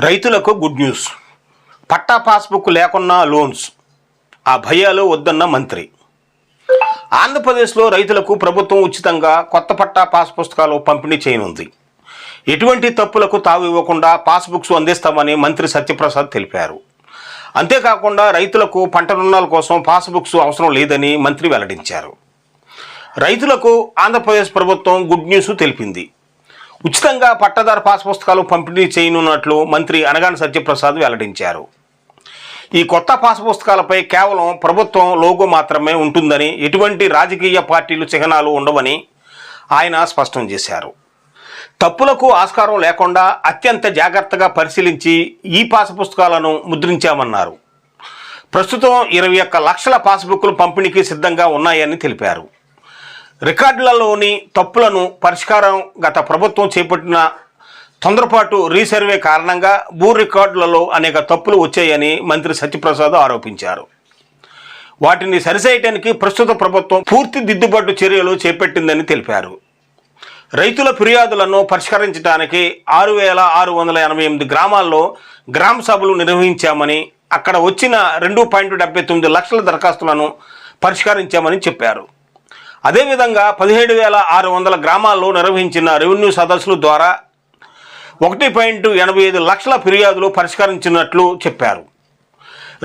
రైతులకు good news. పట్టా passbook లేకున్నా loans. ఆ భయాలు వద్దన్న మంత్రి. ఆంధ్రప్రదేశ్లో రైతులకు ప్రభుత్వం ఉచితంగా కొత్త పట్టా పాస్ పుస్తకాలు పంపిణీ చేయనుంది. ఎటువంటి తప్పులకు తావు ఇవ్వకుండా పాస్బుక్స్ అందిస్తామని మంత్రి సత్యప్రసాద్ తెలిపారు. అంతేకాకుండా రైతులకు పంట రుణాల కోసం పాస్బుక్స్ అవసరం లేదని మంత్రి వెల్లడించారు. రైతులకు ఆంధ్రప్రదేశ్ ప్రభుత్వం గుడ్ న్యూస్ తెలిపింది. ఉచితంగా పట్టదారు పాస్ పుస్తకాలు పంపిణీ చేయనున్నట్లు మంత్రి అనగాని సత్యప్రసాద్ వెల్లడించారు. ఈ కొత్త పాస్ పుస్తకాలపై కేవలం ప్రభుత్వం లోగో మాత్రమే ఉంటుందని ఎటువంటి రాజకీయ పార్టీలు చిహ్నాలు ఉండవని ఆయన స్పష్టం చేశారు. తప్పులకు ఆస్కారం లేకుండా అత్యంత జాగ్రత్తగా పరిశీలించి ఈ పాస్ పుస్తకాలను ముద్రించామన్నారు. ప్రస్తుతం ఇరవై ఒక్క లక్షల పాస్బుక్లు పంపిణీకి సిద్ధంగా ఉన్నాయని తెలిపారు. రికార్డులలోని తప్పులను పరిష్కారం గత ప్రభుత్వం చేపట్టిన తొందరపాటు రీసర్వే కారణంగా భూ రికార్డులలో అనేక తప్పులు వచ్చాయని మంత్రి సత్యప్రసాద్ ఆరోపించారు. వాటిని సరిచేయటానికి ప్రస్తుత ప్రభుత్వం పూర్తి దిద్దుబాటు చర్యలు చేపట్టిందని తెలిపారు. రైతుల ఫిర్యాదులను పరిష్కరించడానికి ఆరు వేల ఆరు వందల ఎనభై ఎనిమిది గ్రామాల్లో గ్రామ సభలు నిర్వహించామని అక్కడ వచ్చిన రెండు పాయింట్ డెబ్బై తొమ్మిది లక్షల దరఖాస్తులను పరిష్కరించామని చెప్పారు. అదేవిధంగా పదిహేడు వేల ఆరు వందల గ్రామాల్లో నిర్వహించిన రెవెన్యూ సదస్సుల ద్వారా ఒకటి పాయింట్ ఎనభై ఐదు లక్షల ఫిర్యాదులు పరిష్కరించినట్లు చెప్పారు.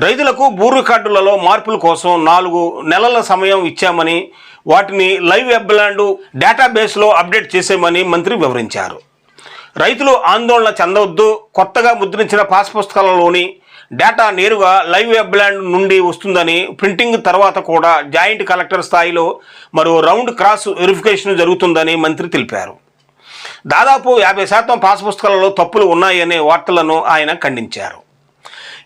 రైతులకు భూ రికార్డులలో మార్పుల కోసం నాలుగు నెలల సమయం ఇచ్చామని వాటిని లైవ్ వెబ్లాండ్ డేటాబేస్లో అప్డేట్ చేసామని మంత్రి వివరించారు. రైతులు ఆందోళన చెందవద్దు కొత్తగా ముద్రించిన పాస్ పుస్తకాలలోని డేటా నేరుగా లైవ్ వెబ్లాండ్ నుండి వస్తుందని ప్రింటింగ్ తర్వాత కూడా జాయింట్ కలెక్టర్ స్థాయిలో మరో రౌండ్ క్రాస్ వెరిఫికేషన్ జరుగుతుందని మంత్రి తెలిపారు. దాదాపు యాభై శాతం పాస్ పుస్తకాలలో తప్పులు ఉన్నాయనే వార్తలను ఆయన ఖండించారు.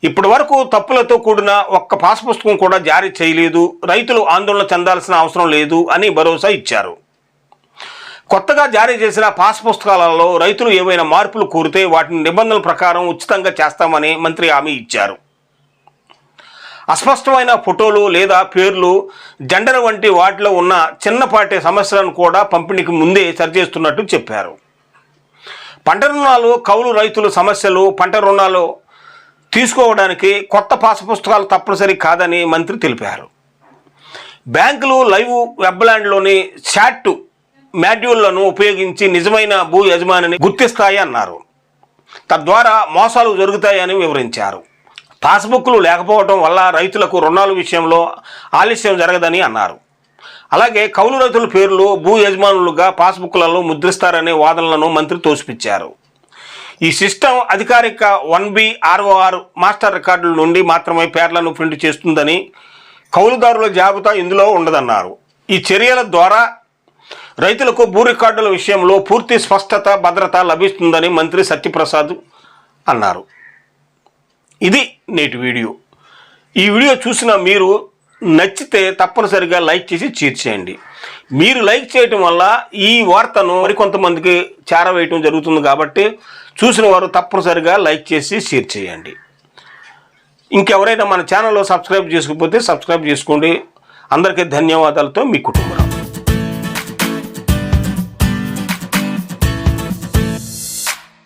ఇప్పటి వరకు తప్పులతో కూడిన ఒక్క పాస్ పుస్తకం కూడా జారీ చేయలేదు. రైతులు ఆందోళన చెందాల్సిన అవసరం లేదు అని భరోసా ఇచ్చారు. కొత్తగా జారీ చేసిన పాస్ పుస్తకాలలో రైతులు ఏవైనా మార్పులు కోరితే వాటిని నిబంధనల ప్రకారం ఉచితంగా చేస్తామని మంత్రి హామీ ఇచ్చారు. అస్పష్టమైన ఫోటోలు లేదా పేర్లు జెండర్ వంటి వాటిలో ఉన్న చిన్నపాటి సమస్యలను కూడా పంపిణీకి ముందే సరిచేస్తున్నట్టు చెప్పారు. పంట రుణాలు కౌలు రైతుల సమస్యలు పంట రుణాలు తీసుకోవడానికి కొత్త పాస్ పుస్తకాలు తప్పనిసరి కాదని మంత్రి తెలిపారు. బ్యాంకులు లైవ్ వెబ్లాండ్లోని చాట్ మాడ్యూళ్ళను ఉపయోగించి నిజమైన భూ యజమానిని గుర్తిస్తాయి అన్నారు. తద్వారా మోసాలు జరుగుతాయని వివరించారు. పాస్బుక్లు లేకపోవడం వల్ల రైతులకు రుణాల విషయంలో ఆలస్యం జరగదని అన్నారు. అలాగే కౌలు రైతుల పేర్లు భూ యజమానులుగా పాస్బుక్లలో ముద్రిస్తారనే వాదనలను మంత్రి తోసిపిచ్చారు. ఈ సిస్టమ్ అధికారిక వన్ బి ఆర్ఓఆర్ మాస్టర్ రికార్డుల నుండి మాత్రమే పేర్లను ప్రింట్ చేస్తుందని కౌలుదారుల జాబితా ఇందులో ఉండదన్నారు. ఈ చర్యల ద్వారా రైతులకు భూ రికార్డుల విషయంలో పూర్తి స్పష్టత భద్రత లభిస్తుందని మంత్రి సత్యప్రసాద్ అన్నారు. ఇది నేటి వీడియో. ఈ వీడియో చూసిన మీరు నచ్చితే తప్పనిసరిగా లైక్ చేసి చేర్చేయండి మీరు లైక్ చేయటం వల్ల ఈ వార్తను మరికొంతమందికి చేరవేయటం జరుగుతుంది కాబట్టి చూసిన వారు తప్పనిసరిగా లైక్ చేసి షేర్ చేయండి. ఇంకెవరైనా మన ఛానల్లో సబ్స్క్రైబ్ చేసుకోకపోతే సబ్స్క్రైబ్ చేసుకోండి. అందరికీ ధన్యవాదాలతో మీ కుటుంబం.